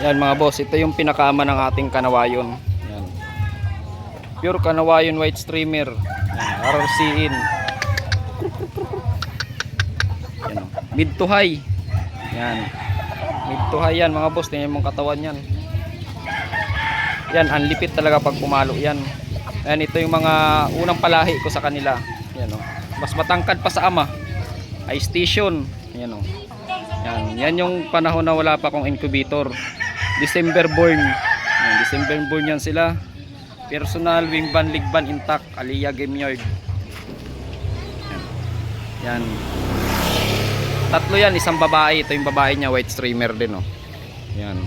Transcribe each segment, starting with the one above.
Yan mga boss, ito yung pinakaama ng ating kanawayon. Yan. Pure kanawayon white streamer. Yan, RRC in. Yan, oh. mid to high. Yan. Mid to high yan mga boss, tingnan mong katawan yan. Yan, ang talaga pag pumalo yan. Yan, ito yung mga unang palahi ko sa kanila. Yan oh. Mas matangkad pa sa ama. High station. Yan oh. Yan, yan yung panahon na wala pa akong incubator. December born. Yan, December born yan sila. Personal wing ban league ban intact, Aliyah Game Yard. Yan. yan. Tatlo yan, isang babae. Ito yung babae niya, white streamer din oh. Yan.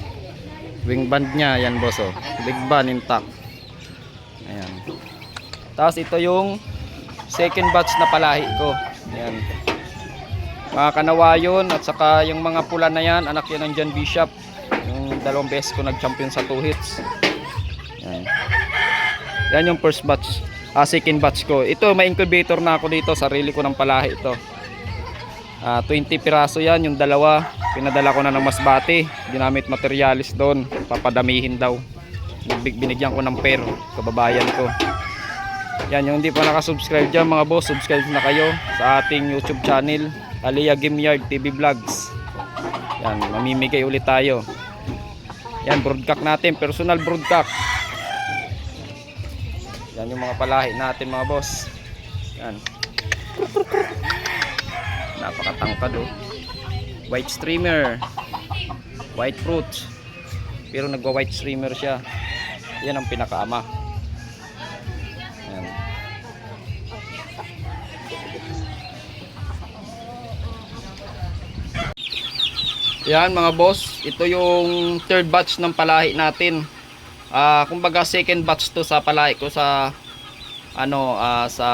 Wing band niya, yan boss oh. Big ban intact. Ayan. Tapos ito yung second batch na palahi ko. Ayan. Mga kanawayon at saka yung mga pula na yan, anak yan ng John Bishop. Yung dalawang beses ko nag-champion sa 2 hits. Ayan. Yan yung first batch. Ah, second batch ko. Ito, may incubator na ako dito. Sarili ko ng palahi ito. Ah, 20 piraso yan, yung dalawa. Pinadala ko na ng Masbate. Ginamit materialis doon. Papadamihin daw. Binigyan ko ng pair. Kababayan ko. Yan, yung hindi pa nakasubscribe dyan mga boss, subscribe na kayo sa ating YouTube channel, Aliyah Game TV Vlogs. Yan, mamimigay ulit tayo. Yan, broadcast natin, personal broadcast. Yan yung mga palahi natin mga boss. Yan. Napakatangkad oh. White streamer. White fruit. Pero nagwa white streamer siya. Yan ang pinakaama. Yan mga boss, ito yung third batch ng palahi natin. Ah, kumbaga second batch to sa palahi ko sa ano ah, sa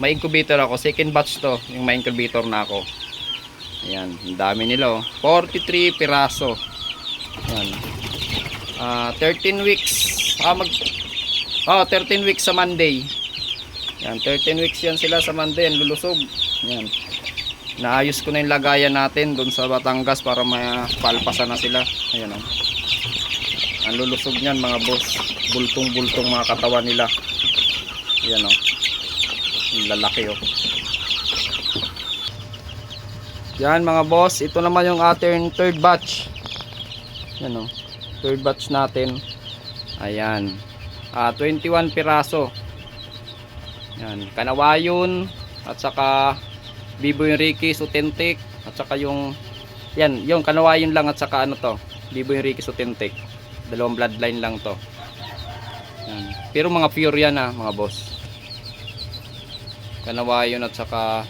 may incubator ako. Second batch to, yung may incubator na ako. Ayan, ang dami nila oh. 43 piraso. Yan. Ah, 13 weeks. Ah, mag Oh, 13 weeks sa Monday. Yan, 13 weeks yan sila sa Monday, lulusog. Yan. Naayos ko na yung lagayan natin doon sa Batangas para mapalpasan na sila. Ayan oh. Ang lulusog niyan mga boss. Bultong-bultong mga katawan nila. Ayan oh. Ang lalaki oh. Yan mga boss, ito naman yung ating third batch. Yan oh. Third batch natin. Ayan. Ah, 21 piraso. Yan, kanawayon at saka Biboy Enriquez authentic at saka yung yan, yung kanawayon lang at saka ano to, Biboy Enriquez authentic. Dalawang bloodline lang to. Yan. Pero mga pure yan ah, mga boss. Kanawayon at saka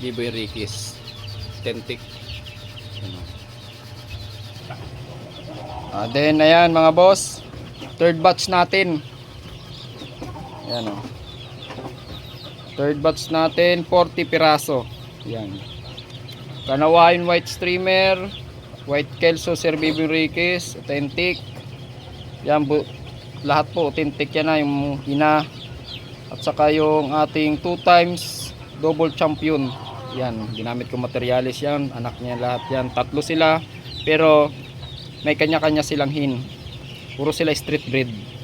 Biboy Enriquez authentic. Ano. Ah, then ayan mga boss, third batch natin. Ayan o. Third batch natin, 40 piraso. Yan. Kanawain white streamer, white kelso Bibi Enriquez, authentic. Yan, bu lahat po authentic yan na, yung hina. At saka yung ating 2 times double champion. Yan, ginamit ko materialis yan, anak niya lahat yan. Tatlo sila, pero may kanya-kanya silang hin. Puro sila street breed.